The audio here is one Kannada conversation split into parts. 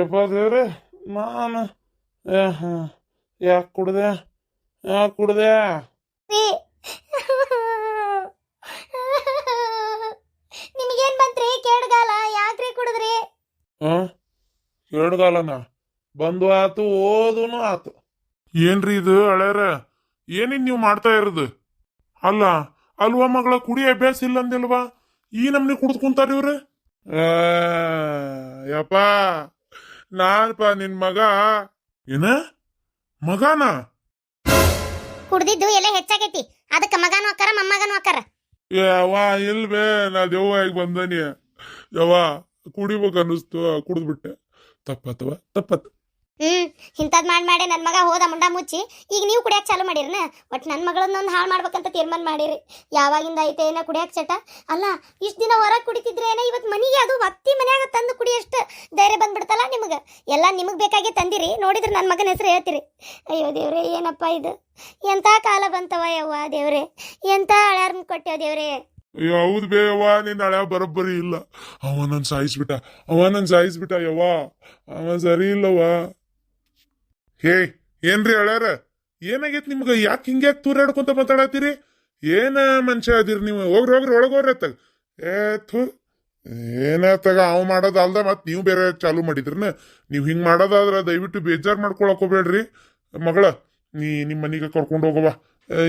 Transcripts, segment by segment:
ದೇವ್ರೆ ನಾನು ಯಾಕೆ ಕುಡ್ದೆ? ಯಾಕೆ ಕುಡ್ದೆ? ನಿಮಗೇನ್ ಬಂತ್ರಿ? ಕೇಡ್ಗಾಲ ಯಾಕ್ರಿ ಕುಡಿದ್ರಿ? ಹಾಂ ಎರಡ್ಗಾಲನ ಬಂದು ಆತು ಓದುನು ಆತು. ಏನ್ರಿ ಇದು ಹಳ್ಯಾರ ಏನಿನ್ ನೀವು ಮಾಡ್ತಾ ಇರೋದು? ಅಲ್ಲ ಅಲ್ವಾ ಮಗಳ ಕುಡಿ ಅಭ್ಯಾಸ ಇಲ್ಲ ಅಂದಿಲ್ವಾ ಈ ನಮ್ನಿ ಕುಡ್ದು ಕುಂತಾರ ಇವ್ರು? ಆ, ಯಪ್ಪ! ನಾನ್ಪ ನಿನ್ ಮಗ. ಏನ? ಮಗನ? ಕುಡ್ದಿದ್ದು ಎಲ್ಲ ಹೆಚ್ಚಾಗೈತಿ. ಅದಕ್ಕೆ ಮಗನೂ ಅಕ್ಕಾರ ಮೊಮ್ಮಗನೂ ಅಕ್ಕಾರ. ಯಾವ ಇಲ್ವೇ ನಾ ದೆವ್ವಾಗಿ ಬಂದನಿ. ಯವ್ವ ಕುಡಿಬೇಕು ಅನ್ನಿಸ್ತು ಕುಡಿದ್ಬಿಟ್ಟೆ. ತಪ್ಪತ್ತವ ತಪ್ಪತ್ ಹ್ಮ್, ಇಂಥದ್ ಮಾಡಿ ಮಾಡಿ ನನ್ನ ಮಗ ಹೋದ ಮುಂಡ ಮುಚ್ಚಿ, ಈಗ ನೀವು ಕುಡಿಯಕ್ಕೆ ಚಾಲು ಮಾಡಿರನ? ಬಟ್ ನನ್ನ ಮಗಳನ್ನೊಂದು ಹಾಳು ಮಾಡ್ಬೇಕಂತ ತೀರ್ಮಾನ ಮಾಡಿರಿ. ಯಾವಾಗಿಂದ ಐತೆ ಏನ ಕುಡಿಯಕ್ಕೆ ಚಟ? ಅಲ್ಲ, ಇಷ್ಟು ದಿನ ಹೊರಗೆ ಕುಡಿತಿದ್ರೇನ ಇವತ್ತು ಮನೆಗೆ ಅದು ಹತ್ತಿ ಮನ್ಯಾಗ ತಂದು ಕುಡಿಯಷ್ಟು ಧೈರ್ಯ ಬಂದ್ಬಿಡ್ತಲ್ಲ ನಿಮಗೆ? ಎಲ್ಲ ನಿಮಗೆ ಬೇಕಾಗಿ ತಂದಿರಿ, ನೋಡಿದ್ರೆ ನನ್ನ ಮಗನ ಹೆಸರು ಹೇಳ್ತೀರಿ. ಅಯ್ಯೋ ದೇವ್ರೆ, ಏನಪ್ಪ ಇದು? ಎಂಥ ಕಾಲ ಬಂತವ ಯವ್ವ ದೇವ್ರೆ? ಎಂಥ ಅಳಾರ್ಮ್ ಕೊಟ್ಟೆವ ದೇವ್ರೆ? ಅಯ್ಯೋ, ಹೌದ್ ಬೇ ಯವ್ವ ನಿನ್ನ ಹಳೆ ಬರೋಬ್ಬರಿ ಇಲ್ಲ. ಅವ ನನ್ನ ಸಾಯಿಸ್ಬಿಟ್ಟ, ಅವ ನನ್ನ ಸಾಯಿಸ್ಬಿಟ್ಟ ಯವ್ವ. ಅವ ಸರಿ ಇಲ್ಲವ್ವ. ಹೇ, ಏನ್ರಿ ಅಳಾರ? ಏನಾಗೈತ್ ನಿಮ್ಗೆ? ಯಾಕೆ ಹಿಂಗ್ಯಾಕೆ ತೂರಾಡ್ಕೊಂತ ಮಾತಾಡತ್ತೀರಿ? ಏನ ಮನುಷ್ಯ ಅದಿರಿ ನೀವು? ಹೋಗ್ರಿ ಹೋಗ್ರಿ ಒಳಗೋರ ಅತ್ತಾಗ ಏ, ಥು. ತಗ, ಅವ್ ಮಾಡೋದಲ್ದ ಮತ್ತೆ ನೀವು ಬೇರೆ ಚಾಲು ಮಾಡಿದ್ರನ? ನೀವು ಹಿಂಗೆ ಮಾಡೋದಾದ್ರೆ ದಯವಿಟ್ಟು ಬೇಜಾರ್ ಮಾಡ್ಕೊಳಕ್ ಹೋಗ್ಬೇಡ್ರಿ ಮಗಳ. ನೀ ನಿಮ್ಮ ಮನೆಗೆ ಕರ್ಕೊಂಡು ಹೋಗವ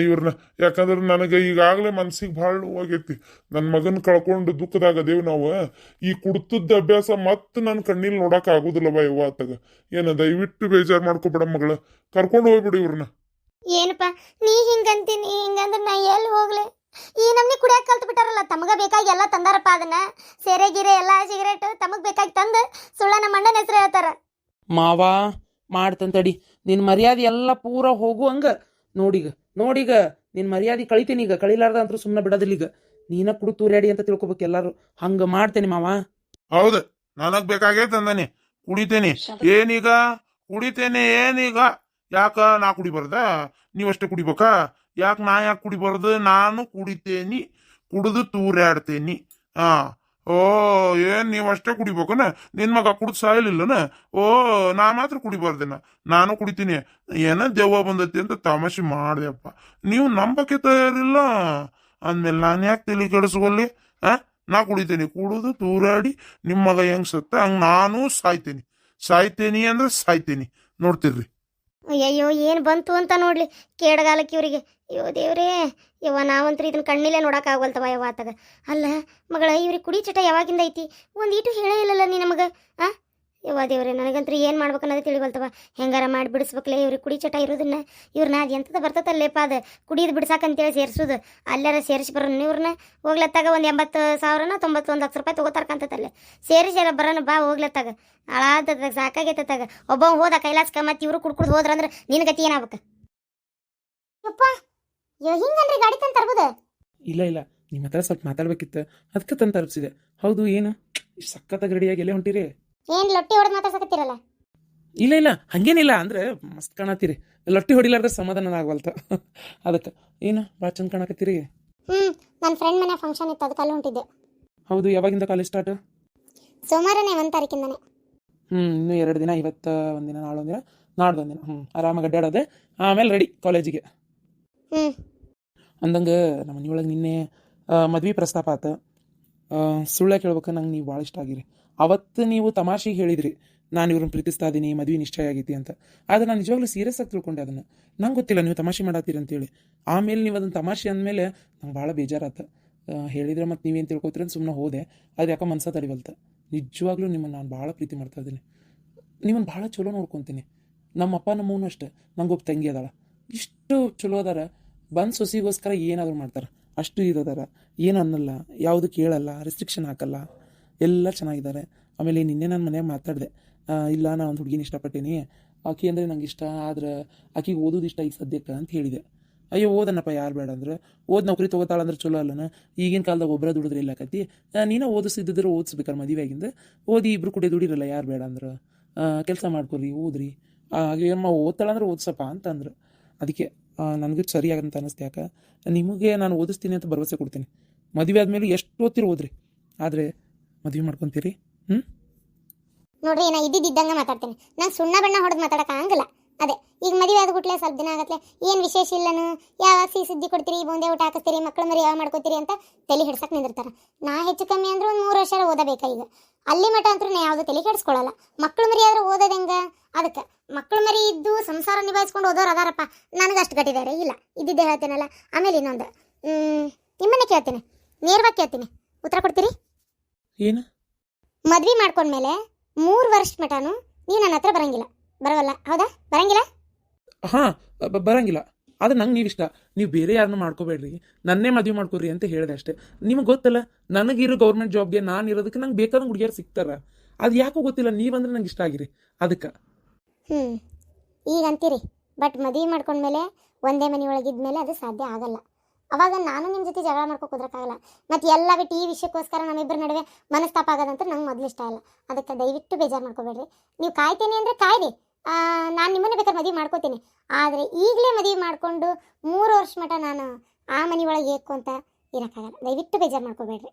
ಇವ್ರನ್ನ ಯಾಕಂದ್ರೆ ನನಗೆ ಈಗಾಗಲೇ ಮನ್ಸಿಗೆ ಭಾಳ ನೋವಾಗೈತಿ ನನ್ನ ಮಗನ ಕಳ್ಕೊಂಡು ದುಃಖದಾಗದೇವು ನಾವು ಈ ಕುಡ್ತದ ಅಭ್ಯಾಸ ಮತ್ತೆ ನನ್ನ ಕಣ್ಣಿಲ್ ನೋಡಕ್ ಆಗುದಿಲ್ಲವ ಯವ್ವ ಆತಾಗ. ಏನ ದಯವಿಟ್ಟು ಬೇಜಾರು ಮಾಡ್ಕೊಬೇಡ ಮಗಳ. ಕರ್ಕೊಂಡು ಹೋಗ್ಬಿಡಿ ಇವ್ರನ್ನ ಏನಪ್ಪ ನೀ ಹಿಂಗಂತೀನಿ ಹಿಂಗಂದ್ರೆ ನಾ ಎಲ್ಲಿ ಹೋಗ್ಲಿ? ಈ ನಮ್ನಿ ಕುಡಿಯಕ್ಕೆ ಕಲ್ತು ಬಿಟ್ಟಾರಲ್ಲ ತಮಗ ಬೇಕಾಗಿ ಎಲ್ಲ ತಂದಾರಪ್ಪ ಅದನ್ನ. ಸೆರೆ ಗಿರೆ ಎಲ್ಲ ಸಿಗರೇಟ್ ತಮಗೆ ಬೇಕಾಗಿ ತಂದು ಸುಳ್ಳ ನಮ್ಮ ಅಣ್ಣನ ಹೆಸರು ಹೇಳ್ತಾರ. ಮಾವ ಮಾಡ್ತಂತಡಿ ನಿನ್ನ ಮರ್ಯಾದೆ ಎಲ್ಲ ಪೂರ ಹೋಗು ಹಂಗ. ನೋಡಿಗ ನೋಡಿಗ ನಿನ್ನ ಮರ್ಯಾದೆ ಕಳಿತೀನಿ ಈಗ. ಕಳಿಲಾರ್ದ ಅಂತೂ ಸುಮ್ಮನೆ ಬಿಡೋದಿಲ್ಲ ಈಗ. ನೀನ ಕುಡು ತೂರ್ಯಾಡಿ ಅಂತ ತಿಳ್ಕೊಬೇಕು ಎಲ್ಲರೂ. ಹಂಗ ಮಾಡ್ತೇನೆ ಮಾವ. ಹೌದು ನನಗ್ ಬೇಕಾಗೈತೆ ಅಂದಾನೆ ಕುಡಿತೇನೆ. ಏನೀಗ? ಕುಡಿತೇನೆ, ಏನೀಗ? ಯಾಕ ನಾ ಕುಡಿಬಾರ್ದ? ನೀವಷ್ಟೇ ಕುಡಿಬೇಕಾ? ಯಾಕೆ ನಾ ಯಾಕೆ ಕುಡಿಬಾರ್ದು? ನಾನು ಕುಡಿತೇನಿ. ಕುಡಿದು ತೂರಾಡ್ತೇನಿ. ಹಾ. ಓ, ಏನ್ ಅಷ್ಟೇ ಕುಡಿಬೇಕನ? ನಿನ್ ಮಗ ಕುಡಿದು ಸಾಯಲಿಲ್ಲನ? ಓ, ನಾ ಮಾತ್ರ ಕುಡಿಬಾರ್ದೇನ? ನಾನು ಕುಡಿತೀನಿ. ಏನ ದೆವ್ವ ಬಂದೈತಿ ಅಂತ ತಮಾಷೆ ಮಾಡ್ದೆಪ್ಪ. ನೀವು ನಂಬಕ್ಕೆ ತಯಾರಿಲ್ಲ? ಅಂದ್ಮೇಲೆ ನಾನು ಯಾಕೆ ತಲೆ ಕೆಡಿಸ್ಕೊಳ್ಳಿ? ಆ? ನಾ ಕುಡಿತೀನಿ. ಕುಡಿದು, ತೂರಾಡಿ ನಿಮ್ಮ ಮಗ ಹೆಂಗ್ ಸತ್ತ, ಹಂಗ ನಾನು ಸಾಯ್ತೀನಿ. ಸಾಯ್ತೀನಿ ಅಂದ್ರೆ ಸಾಯ್ತೀನಿ. ನೋಡ್ತಿರ್ರಿ. ಅಯ್ಯಯ್ಯೋ, ಏನು ಬಂತು ಅಂತ ನೋಡ್ಲಿ. ಕೇಡಗಾಲಕ್ಕೆ ಇವರಿಗೆ, ಅಯ್ಯೋ ದೇವ್ರೇ, ಯವ್ವ, ನಾವಂತ್ರಿ ಇದನ್ನ ಕಣ್ಣಿಲೆ ನೋಡಕ್ ಆಗವಲ್ತವ ಯವ್ವ ಆತಗ. ಅಲ್ಲ ಮಗಳ, ಇವ್ರಿಗೆ ಕುಡಿ ಚಟ ಯಾವಾಗಿಂದ ಐತಿ? ಒಂದು ಈಟು ಹೇಳೇ ಇಲ್ಲಲ್ಲ ನೀ ನಮಗೆ, ಆ? ಯವ್ವ ದೇವ್ರೆ ನನಗಂತೂ ಏನು ಮಾಡ್ಬೇಕನ್ನೋದು ತಿಳಿವಲ್ತವ ಹೆಂಗಾರ ಮಾಡಿ ಬಿಡಿಸ್ಬೇಕಲೇ, ಇವ್ರಿಗೆ ಕುಡಿ ಚಟ ಇರೋದನ್ನ. ಇವ್ರನ್ನ ಅದು ಎಂಥದ ಬರ್ತದಲ್ಲೇಪ ಅದು. ಕುಡಿದು ಬಿಡ್ಸಾಕಂತೇಳಿ ಸೇರಿಸೋದು. ಅಲ್ಲಾರ ಸೇರಿಸಿ ಬರೋಣ ಇವ್ರನ್ನ ಹೋಗ್ಲತ್ತಾಗ ಒಂದು ಎಂಬತ್ತು ಸಾವಿರನ ತೊಂಬತ್ತೊಂದು ಲಕ್ಷ ರೂಪಾಯಿ ತೊಗೋತಾರಕಂತಲ್ಲೇ ಸೇರಿಸಿ ಬರೋಣ ಬಾ, ಹೋಗ್ಲತ್ತಾಗ. ಹಾಳಾದ ಸಾಕಾಗೈತತ್ತಾಗ ಒಬ್ಬ ಹೋದ ಕೈಲಾಸ ಮತ್ತೆ ಇವರು ಕುಡ್ಕುಡ್ ಹೋದ್ರಂದ್ರ ನಿನ್ ಗತಿ ಏನಾಗ್ಬೇಕು? ಯಪ್ಪ ಹಿಂಗಂದ್ರೆ ಗಾಡಿ ತಂದು ತರ್ಬೋದು? ಇಲ್ಲ ಇಲ್ಲ. ನಿಮ್ಮ ಹತ್ರ ಸ್ವಲ್ಪ ಮಾತಾಡ್ಬೇಕಿತ್ತು. ಅದಕ್ಕೆ ತಂದು ತರಿಸಿದೆ. ಹೌದು, ಏನು? ಸಖತ್ತಾಗಿ ರೆಡಿಯಾಗಿ ಎಲ್ಲೇ ಹೊಂಟಿರಿ? ಏನ್ ಲೊಟ್ಟಿ ಹೊಡೆದ್ ಮಾತಾಡ್ಸಕತ್ತಿರಲ್ಲ? ಇಲ್ಲ ಇಲ್ಲ ಹಂಗೇನಿಲ್ಲ ಅಂದ್ರೆ ಮಸ್ತ್ ಕಾಣತ್ತೀರಿ. ಲೊಟ್ಟಿ ಹೊಡಿಲಾರ್ದ ಸಮಾಧಾನ ಆಗವಲ್ತ. ಅದಕ್ಕೆ ಏನು ಭಾಳ ಚಂದ ಕಾಣಕತ್ತೀರಿ? ಹ್ಮ್ ನನ್ನ ಫ್ರೆಂಡ್ ಮನೆ ಫಂಕ್ಷನ್ ಇತ್ತು ಅದಕ್ಕೆ ಅಲ್ಲಿ ಹೊಂಟಿದ್ದೆ. ಹೌದು ಯಾವಾಗಿಂದ ಕಾಲೇಜ್ ಸ್ಟಾರ್ಟ್ ಸೋಮವಾರನೇ ಒಂದ್ ತಾರೀಕಿಂದನೆ. ಹ್ಞೂ ಇನ್ನು ಎರಡು ದಿನ ಇವತ್ತು ಒಂದಿನ ನಾಳೆ ಒಂದಿನ ನಾಡ್ದು ಒಂದಿನ ಹ್ಞೂ ಆರಾಮಾಗಿ ಅಡ್ಡಾಡೋದೆ ಆಮೇಲೆ ರೆಡಿ ಕಾಲೇಜಿಗೆ ಹ್ಮ್. ಅಂದಂಗೆ ನಮ್ಮ ಮನೆಯೊಳಗೆ ನಿನ್ನೆ ಮದ್ವೆ ಪ್ರಸ್ತಾಪ ಆತ. ಸುಳ್ಳ ಕೇಳ್ಬೇಕು ನಂಗೆ ನೀವು ಭಾಳ ಇಷ್ಟ ಆಗಿರಿ. ಅವತ್ತು ನೀವು ತಮಾಷೆಗೆ ಹೇಳಿದ್ರಿ, ನಾನು ಇವ್ರನ್ನ ಪ್ರೀತಿಸ್ತಾ ಇದ್ದೀನಿ ಮದುವೆ ನಿಶ್ಚಯ ಆಗೈತಿ ಅಂತ. ಆದ್ರೆ ನಾನು ನಿಜವಾಗ್ಲೂ ಸೀರಿಯಸ್ ಆಗಿ ತಿಳ್ಕೊಂಡೆ ಅದನ್ನು. ನಂಗೆ ಗೊತ್ತಿಲ್ಲ, ನೀವು ತಮಾಷೆ ಮಾಡತ್ತೀರಿ ಅಂತೇಳಿ. ಆಮೇಲೆ ನೀವು ಅದನ್ನು ತಮಾಷೆ ಅಂದಮೇಲೆ ನಂಗೆ ಭಾಳ ಬೇಜಾರಾತ. ಹೇಳಿದ್ರೆ ಮತ್ತು ನೀವೇನು ತಿಳ್ಕೊತೀರಿ ಅಂತ ಸುಮ್ಮನೆ ಹೋದೆ. ಅದು ಯಾಕೆ ಮನ್ಸ ತಡಿವಲ್ತ. ನಿಜವಾಗ್ಲೂ ನಿಮ್ಮನ್ನು ನಾನು ಭಾಳ ಪ್ರೀತಿ ಮಾಡ್ತಾ ಇದ್ದೀನಿ. ನಿಮ್ಮನ್ನು ಭಾಳ ಚಲೋ ನೋಡ್ಕೊತೀನಿ. ನಮ್ಮ ಅಪ್ಪ ನಮ್ಮವನು ಅಷ್ಟೇ. ನಂಗೆ ಒಬ್ಬ ತಂಗಿ ಅದಾಳ. ಇಷ್ಟು ಚಲೋ ಅದಾರ. ಬಂದು ಸೊಸಿಗೋಸ್ಕರ ಏನಾದರೂ ಮಾಡ್ತಾರೆ. ಅಷ್ಟು ಇರೋದಾರ ಏನು ಅನ್ನಲ್ಲ. ಯಾವುದು ಕೇಳಲ್ಲ. ರೆಸ್ಟ್ರಿಕ್ಷನ್ ಹಾಕಲ್ಲ. ಎಲ್ಲ ಚೆನ್ನಾಗಿದ್ದಾರೆ. ಆಮೇಲೆ ನಿನ್ನೆ ನಾನು ಮನೆಯಾಗ ಮಾತಾಡಿದೆ. ಇಲ್ಲ, ನಾನು ಒಂದು ಹುಡುಗಿನ ಇಷ್ಟಪಟ್ಟೀನಿ. ಆಕೆ ಅಂದರೆ ನಂಗೆ ಇಷ್ಟ, ಆದ್ರೆ ಆಕಿಗೆ ಓದೋದು ಇಷ್ಟ ಈಗ ಸದ್ಯಕ್ಕೆ ಅಂತ ಹೇಳಿದೆ. ಅಯ್ಯೋ, ಓದನಪ್ಪ ಯಾರು ಬೇಡ ಅಂದ್ರೆ. ಓದ್ ನೌಕರಿ ತೊಗೋತಾಳಂದ್ರೆ ಚಲೋ ಅಲ್ಲನ? ಈಗಿನ ಕಾಲದಾಗ ಒಬ್ಬರ ದುಡಿದ್ರೆ ಇಲ್ಲ ಕತ್ತಿ ನೀನು ಓದಿಸಿದ್ರೆ ಓದಿಸ್ಬೇಕಾರೆ ಮದುವೆಯಾಗಿಂದ ಓದಿ ಇಬ್ರು ಕೂಡ ದುಡಿರಲ್ಲ, ಯಾರು ಬೇಡ ಅಂದ್ರೆ? ಕೆಲಸ ಮಾಡ್ಕೊರಿ, ಓದ್ರಿ. ಹಾಗೆ ಅಮ್ಮ ಓದ್ತಾಳಂದ್ರೆ ಓದ್ಸಪ್ಪ ಅಂತಂದ್ರು. ಅದಕ್ಕೆ ನನಗೂ ಸರಿಯಾಗಂತ ಅನ್ನಿಸ್ತು ಯಾಕೆ? ನಿಮಗೆ ನಾನು ಓದಿಸ್ತೀನಿ ಅಂತ ಭರವಸೆ ಕೊಡ್ತೀನಿ. ಮದುವೆ ಆದಮೇಲೆ ಎಷ್ಟು ಓದ್ತಿರೋ ಓದ್ರಿ. ಆದರೆ ಮದುವೆ ಮಾಡ್ಕೊಂತೀರಿ? ನೋಡ್ರಿ, ನಾ ಇದ್ದಿದ್ದಂಗೆ ಮಾತಾಡ್ತೀನಿ. ನಾನು ಸುಣ್ಣ ಬಣ್ಣ ಹೊಡೆದು ಮಾತಾಡಕ್ಕೆ ಆಗಲ್ಲ ಅದೇ, ಈಗ ಮದುವೆ ಆದ ಗುಟ್ಲೆ ಸ್ವಲ್ಪ ದಿನ ಆಗತ್ತೆ ಏನು ವಿಶೇಷ ಇಲ್ಲನು? ಯಾವಾಗ ಸಿ ಸುದ್ದಿ ಕೊಡ್ತೀರಿ? ಬೂಂದೆ ಊಟ ಹಾಕಿಸ್ತೀರಿ? ಮಕ್ಕಳ ಮರಿ ಯಾವ ಮಾಡ್ಕೋತೀರಿ ಅಂತ ತಲೆ ಹಿಡ್ಸಕ್ಕೆ ನಿಂದಿರ್ತಾರೆ. ನಾ ಹೆಚ್ಚು ಕಮ್ಮಿ ಅಂದ್ರೆ ಒಂದು ಮೂರು ವರ್ಷ ಓದಬೇಕಾ ಈಗ. ಅಲ್ಲಿ ಮಠ ಅಂತೂ ನಾ ಯಾವುದು ತಲೆ ಕೆಡಿಸ್ಕೊಳ್ಳಲ್ಲ ಮಕ್ಕಳ ಮರಿ ಆದ್ರೆ ಓದೋದು ಹೆಂಗ? ಅದಕ್ಕೆ ಮಕ್ಕಳ ಮರಿ ಇದ್ದು ಸಂಸಾರ ನಿಭಾಯಿಸ್ಕೊಂಡು ಓದೋರು ಅದಾರಪ್ಪ. ನನಗೆ ಅಷ್ಟು ಗಟ್ಟಿದ್ದಾರೆ ಇಲ್ಲ. ಇದ್ದಿದ್ದೆ ಹೇಳ್ತೇನಲ್ಲ. ಆಮೇಲೆ ಇನ್ನೊಂದು. ನಿಮ್ಮನ್ನೇ ಕೇಳ್ತೀನಿ. ನೇರವಾಗಿ ಕೇಳ್ತೀನಿ. ಉತ್ತರ ಕೊಡ್ತೀರಿ? ಏನು? ಮದ್ವೆ ಮಾಡ್ಕೊಂಡ್ಮೇಲೆ ಮೂರು ವರ್ಷ ಮಟನು ನೀವು ನನ್ನ ಹತ್ರ ಬರಂಗಿಲ್ಲ. ಬರವಲ್ಲ. ಹೌದಾ? ಬರಂಗಿಲ್ಲ? ಹಾ ಬರಂಗಿಲ್ಲ. ಆದ್ರೆ ನಂಗೆ ನೀವು ಇಷ್ಟ. ನೀವು ಬೇರೆ ಯಾರನ್ನೂ ಮಾಡ್ಕೋಬೇಡ್ರಿ. ನನ್ನೇ ಮದುವೆ ಮಾಡ್ಕೊರಿ ಅಂತ ಹೇಳಿದೆ ಅಷ್ಟೇ. ನಿಮಗೆ ಗೊತ್ತಲ್ಲ ನನಗಿರೋ ಗೌರ್ಮೆಂಟ್ ಜಾಬ್ಗೆ ನಾನು ಇರೋದಕ್ಕೆ ನಂಗೆ ಬೇಕಾದಂಗೆ ಹುಡುಗಿಯರು ಸಿಗ್ತಾರ. ಅದು ಯಾಕೋ ಗೊತ್ತಿಲ್ಲ ನೀವಂದ್ರೆ ನಂಗೆ ಇಷ್ಟ ಆಗಿರಿ. ಅದಕ್ಕೆ. ಹ್ಞೂ ಈಗ ಅಂತೀರಿ ಬಟ್ ಮದುವೆ ಮಾಡ್ಕೊಂಡ್ಮೇಲೆ ಒಂದೇ ಮನೆಯೊಳಗಿದ್ಮೇಲೆ ಅದು ಸಾಧ್ಯ ಆಗಲ್ಲ. ಅವಾಗ ನಾನು ನಿಮ್ಮ ಜೊತೆ ಜಗಳ ಮಾಡ್ಕೊ ಕುದ್ರಕ್ಕಾಗಲ್ಲ. ಮತ್ತು ಎಲ್ಲ ಬಿಟ್ಟು ಈ ವಿಷಯಕ್ಕೋಸ್ಕರ ನಮ್ಮಿಬ್ಬರ ನಡುವೆ ಮನಸ್ತಾಪ ಆಗೋದಂತ ನಂಗೆ ಮೊದಲು ಇಷ್ಟ ಇಲ್ಲ. ಅದಕ್ಕೆ ದಯವಿಟ್ಟು ಬೇಜಾರು ಮಾಡ್ಕೋಬೇಡ್ರಿ. ನೀವು ಕಾಯ್ತೀನಿ ಅಂದರೆ ಕಾಯ್ರಿ. ನಾನು ನಿಮ್ಮನ್ನೇ ಬೇಕಾದ್ರೆ ಮದುವೆ ಮಾಡ್ಕೋತೀನಿ. ಆದರೆ ಈಗಲೇ ಮದುವೆ ಮಾಡಿಕೊಂಡು ಮೂರು ವರ್ಷ ಮಟ ನಾನು ಆ ಮನೆ ಒಳಗೆ ಏಕು ಅಂತ ಇರೋಕ್ಕಾಗಲ್ಲ. ದಯವಿಟ್ಟು ಬೇಜಾರು ಮಾಡ್ಕೋಬೇಡ್ರಿ.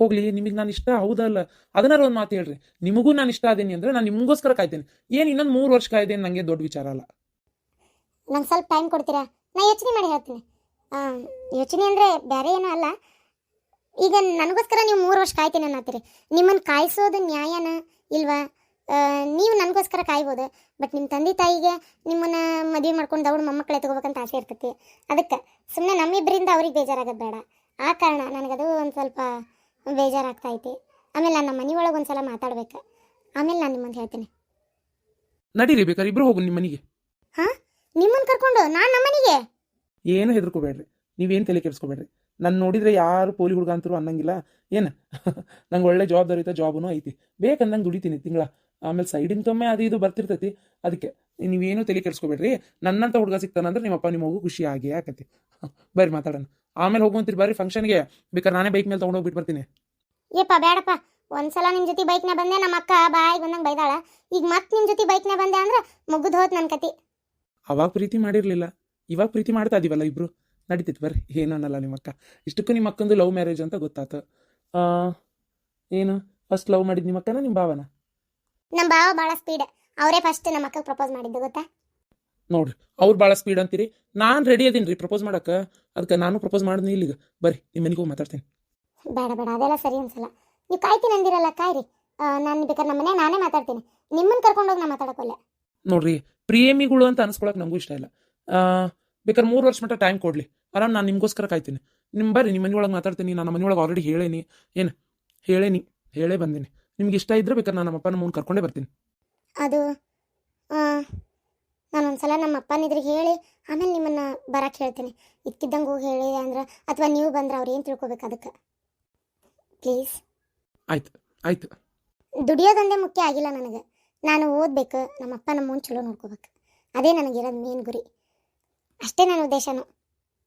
ಹೋಗ್ಲಿ ನಿಮಗೆ ನಾನು ಇಷ್ಟ ಹೌದಲ್ಲ ಅದನ್ನಾರು ಒಂದು ಮಾತು ಹೇಳ್ರಿ. ನಿಮಗೂ ನಾನು ಇಷ್ಟ ಆದೀನಿ ಅಂದ್ರೆ ನಾನು ನಿಮಗೋಸ್ಕರ ಕಾಯ್ತೀನಿ. ಏನು ಇನ್ನೊಂದು ಮೂರು ವರ್ಷ ಕಾಯ್ದೇನೆ ನನಗೆ ದೊಡ್ಡ ವಿಚಾರ ಅಲ್ಲ. ನಂಗೆ ಸ್ವಲ್ಪ ಟೈಮ್ ಕೊಡ್ತೀರಾ? ನಾ ಯೋಚನೆ ಮಾಡಿ ಹೇಳ್ತೀನಿ. ಯೋಚನೆ ಅಂದರೆ ಬೇರೆ ಏನೂ ಅಲ್ಲ. ಈಗ ನನಗೋಸ್ಕರ ನೀವು ಮೂರು ವರ್ಷ ಕಾಯ್ತೀನಿ ಅನ್ನತ್ತೀರಿ. ನಿಮ್ಮನ್ನು ಕಾಯಿಸೋದು ನ್ಯಾಯನ ಇಲ್ವಾ? ನೀವು ನನಗೋಸ್ಕರ ಕಾಯ್ಬೋದು. ಬಟ್ ನಿಮ್ಮ ತಂದೆ ತಾಯಿಗೆ ನಿಮ್ಮನ್ನು ಮದುವೆ ಮಾಡ್ಕೊಂಡು ಅವ್ರ ಮೊಮ್ಮಕ್ಕಳೇ ತಗೋಬೇಕಂತ ಆಸೆ ಇರ್ತೈತಿ. ಅದಕ್ಕೆ ಸುಮ್ಮನೆ ನಮ್ಮಿಬ್ಬರಿಂದ ಅವ್ರಿಗೆ ಬೇಜಾರಾಗೋದು ಬೇಡ. ಆ ಕಾರಣ ನನಗದು ಒಂದು ಸ್ವಲ್ಪ ಬೇಜಾರಾಗ್ತೈತಿ. ಆಮೇಲೆ ನಾನು ನಮ್ಮ ಮನೆ ಒಳಗೆ ಒಂದು ಸಲ ಮಾತಾಡ್ಬೇಕು. ಆಮೇಲೆ ನಾನು ನಿಮ್ಮಂತ ಹೇಳ್ತೀನಿ. ನಡೀರಿ ಬೇಕಾದ್ರೆ ಇಬ್ರು ಹೋಗು ನಿಮ್ಮ ಮನೆಗೆ. ಹಾಂ? ನಿಮ್ಮನ್ನು ಕರ್ಕೊಂಡು ನಾನು ನಮ್ಮ ಮನೆಗೆ? ಏನು ಹೆದರ್ಕೋಬೇಡ್ರಿ. ನೀವೇನು ತಲೆ ಕೆಡಿಸ್ಕೋಬೇಡ್ರಿ. ನಾನು ನೋಡಿದರೆ ಯಾರು ಪೋಲಿ ಹುಡುಗ ಅಂತರೂ ಅನ್ನಂಗಿಲ್ಲ. ಏನು? ನಂಗೆ ಒಳ್ಳೆ ಜವಾಬ್ದಾರಿ ಐತೆ ಜಾಬೂ ಐತಿ. ಬೇಕಂದಂಗೆ ದುಡಿತೀನಿ ತಿಂಗಳ. ಆಮೇಲೆ ಸೈಡಿನ ತೊಮ್ಮೆ ಅದು ಇದು ಬರ್ತಿರ್ತೈತಿ. ಅದಕ್ಕೆ ನೀವೇನು ತಲೆ ಕೆಡಿಸ್ಕೋಬೇಡ್ರಿ. ನನ್ನಂಥ ಹುಡುಗ ಸಿಗ್ತಾನಂದ್ರೆ ನಿಮ್ಮಪ್ಪ ನಿಮ್ಮ ಮಗು ಖುಷಿ ಆಗೇ ಆಕತಿ. ಬರ್ರಿ ಮಾತಾಡೋಣ. ಆಮೇಲೆ ಹೋಗುವಂತೀರಿ ಬರ್ರಿ ಫಂಕ್ಷನ್ಗೆ. ಬೇಕಾದ್ರೆ ನಾನೇ ಬೈಕ್ ಮೇಲೆ ತೊಗೊಂಡೋಗ್ಬಿಟ್ಟು ಬರ್ತೀನಿ. ಏಪ್ಪ ಬೇಡಪ್ಪ ಒಂದ್ಸಲ ನಿಮ್ಮ ಜೊತೆ ಬೈಕ್ನ ಬಂದೆ ನಮ್ಮ ಅಕ್ಕ ಬಾಯಿಗೆ ಬಂದಂಗೆ ಬೈದಾಳ. ಈಗ ಮತ್ತೆ ನಿಮ್ಮ ಜೊತೆ ಬೈಕ್ನ ಬಂದೆ ಅಂದ್ರೆ ಮುಗಿದು ಹೋತ್ ನನ್ನ ಕತಿ. ಅವಾಗ ಪ್ರೀತಿ ಮಾಡಿರಲಿಲ್ಲ. ಇವಾಗ ಪ್ರೀತಿ ಮಾಡ್ತಾ ಇದೀವಲ್ಲ ಇಬ್ರು? ನಡೀತಿತ್ತು ಬರ್ರಿ. ಏನು ಅನ್ನಲ್ಲ ನಿಮ್ಮ ಅಕ್ಕ. ಇಷ್ಟಕ್ಕೂ ನಿಮ್ಮ ಅಕ್ಕಂದು ಲವ್ ಮ್ಯಾರೇಜ್ ಅಂತ ಗೊತ್ತಾತು. ಏನು? ಫಸ್ಟ್ ಲವ್ ಮಾಡಿದ ನಿಮ್ಮ ಅಕ್ಕನ ನಿಮ್ಮ ಭಾವನ? ನಮ್ಮ ಭಾವ ಭಾಳ ಸ್ಪೀಡ್ ಅವರೇ ಫಸ್ಟ್ ನಮ್ಮ ಅಕ್ಕಗೆ ಪ್ರಪೋಸ್ ಮಾಡಿದ್ದು ಗೊತ್ತಾ? ನೋಡ್ರಿ ಅವ್ರು ಭಾಳ ಸ್ಪೀಡ್ ಅಂತೀರಿ. ನಾನು ರೆಡಿ ಅದೀನಿ ರೀ ಪ್ರಪೋಸ್ ಮಾಡಕ್ಕೆ. ಅದಕ್ಕೆ ನಾನು ಪ್ರಪೋಸ್ ಮಾಡಿದ್ನಿ ಇಲ್ಲಿಗೆ. ಬರ್ರಿ ನಿಮ್ಮ ಮನೆಗೆ ಹೋಗಿ ಮಾತಾಡ್ತೀನಿ. ಬೇಡ ಬೇಡ. ಅದೆಲ್ಲ ಸರಿ ಅನ್ಸಲ್ಲ. ನೀವು ಕಾಯ್ತೀನಿ ಅಂದಿರಲ್ಲ ಕಾಯ್ರಿ. ನಾನು ಬೇಕಾದ್ರೆ ನಮ್ಮ ಮನೆ ನಾನೇ ಮಾತಾಡ್ತೀನಿ. ನಿಮ್ಮನ್ನು ಕರ್ಕೊಂಡೋಗಿ ನಾನು ಮಾತಾಡೋಕೊಲ್ಲ ನೋಡ್ರಿ ಪ್ರೇಮಿಗಳು ಅಂತ ಅನ್ಸ್ಕೊಳಕ್ ನಮಗೂ ಇಷ್ಟ ಇಲ್ಲ. ಬೇಕಾದ್ರೆ ಮೂರು ವರ್ಷ ಮಟ್ಟ ಟೈಮ್ ಕೊಡ್ಲಿ. ಆರಾಮ್ ನಾನು ನಿಮಗೋಸ್ಕರ ಕಾಯ್ತೀನಿ. ನಿಮ್ಮ ಬರ್ರಿ ನಿಮ್ಮ ಮನೆಯೊಳಗೆ ಮಾತಾಡ್ತೀನಿ ನಾನು ಮನೆಯೊಳಗೆ ಆಲ್ರೆಡಿ ಹೇಳೇನಿ. ಏನು? ಹೇಳೇನಿ ಹೇಳೇ ಬಂದೀನಿ. ನಿಮ್ಗೆ ಇಷ್ಟ ಇದ್ರೆ ಬೇಕಾದ್ರೆ ನಾನು ನಮ್ಮ ಅಪ್ಪನ ಮುಂದೆ ಕರ್ಕೊಂಡೇ ಬರ್ತೀನಿ. ಅದು ನಾನು ಒಂದ್ಸಲ ನಮ್ಮ ಅಪ್ಪನಿದ್ರಿಗೆ ಹೇಳಿ ಆಮೇಲೆ ನಿಮ್ಮನ್ನು ಬರಕ್ಕೆ ಹೇಳ್ತೀನಿ. ಇಕ್ಕಿದ್ದಂಗೆ ಹೋಗಿ ಹೇಳಿ ಅಂದ್ರೆ ಅಥವಾ ನೀವು ಬಂದ್ರೆ ಅವ್ರು ಏನು ತಿಳ್ಕೊಬೇಕು ಅದಕ್ಕೆ. ಪ್ಲೀಸ್ ಆಯ್ತು ಆಯ್ತು. ದುಡಿಯೋದೊಂದೇ ಮುಖ್ಯ ಆಗಿಲ್ಲ ನನಗೆ. ನಾನು ಓದ್ಬೇಕು ನಮ್ಮ ಅಪ್ಪ ನಮ್ಮ ಮುಂದೆ ಚಲೋ ನೋಡ್ಕೋಬೇಕು. ಅದೇ ನನಗಿರೋದು ಮೇನ್ ಗುರಿ. ಅಷ್ಟೇ ನನ್ನ ಉದ್ದೇಶನೂ.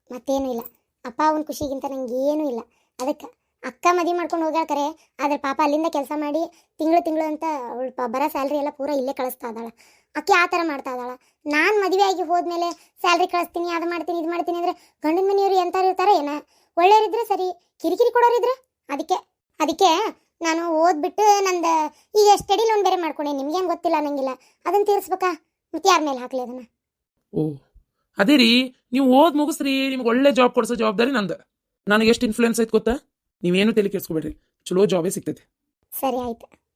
ಮತ್ತೇನು ಇಲ್ಲ. ಅಪ್ಪ ಅವನ ಖುಷಿಗಿಂತ ನಂಗೆ ಏನೂ ಇಲ್ಲ. ಅದಕ್ಕೆ ಅಕ್ಕ ಮದುವೆ ಮಾಡ್ಕೊಂಡು ಹೋಗಾಕರೆ ಕರೆ ಆದ್ರೆ ಪಾಪ ಅಲ್ಲಿಂದ ಕೆಲಸ ಮಾಡಿ ತಿಂಗಳು ತಿಂಗಳು ಅಂತ ಅವಳು ಬರೋ ಸ್ಯಾಲ್ರಿ ಎಲ್ಲ ಪೂರ ಇಲ್ಲೇ ಕಳಿಸ್ತಾ ಇದ್ದಾಳೆ. ಅಕ್ಕಿ ಆ ಥರ ಮಾಡ್ತಾ ಇದ್ದಾಳೆ. ನಾನು ಮದುವೆ ಆಗಿ ಹೋದ್ಮೇಲೆ ಸ್ಯಾಲ್ರಿ ಕಳಿಸ್ತೀನಿ, ಅದು ಮಾಡ್ತೀನಿ, ಇದು ಮಾಡ್ತೀನಿ ಅಂದರೆ ಗಂಡನ ಮನೆಯವರು ಎಂಥವ್ರು ಇರ್ತಾರೆ ಏನ? ಒಳ್ಳೆಯವರಿದ್ರೆ ಸರಿ, ಕಿರಿಕಿರಿ ಕೊಡೋರಿದ್ರೆ? ಅದಕ್ಕೆ ಅದಕ್ಕೆ ನಾನು ಓದ್ಬಿಟ್ಟು ನಂದು ಈಗ ಸ್ಟಡಿ ಲೋನ್ ಬೇರೆ ಮಾಡ್ಕೊಂಡೆ, ನಿಮ್ಗೇನು ಗೊತ್ತಿಲ್ಲ ನನಗಿಲ್ಲ ಅದನ್ನು ತೀರಿಸ್ಬೇಕಾ? ಮತ್ತೆ ಯಾರ ಮೇಲೆ ಹಾಕಲಿ ಅದನ್ನು? ಅದೇ ರೀ, ನೀವು ಓದ್ ಮುಗಿಸ್ರಿ, ನಿಮ್ಗೆ ಒಳ್ಳೆ ಜಾಬ್ ಕೊಡ್ಸೋ ಜವಾಬ್ದಾರಿ ನಂದು. ನನಗೆ ಎಷ್ಟು ಇನ್ಫ್ಲೂಯೆನ್ಸ್ ಐತೆ ಗೊತ್ತಾ? ನೀವೇನು ತಲೆ ಕೆಡ್ಸ್ಕೊಬೇಡ್ರಿ. ಚಲೋ ಜಾಬೇ ಸಿಗ್ತೈತೆ. ಸರಿ ಆಯ್ತು.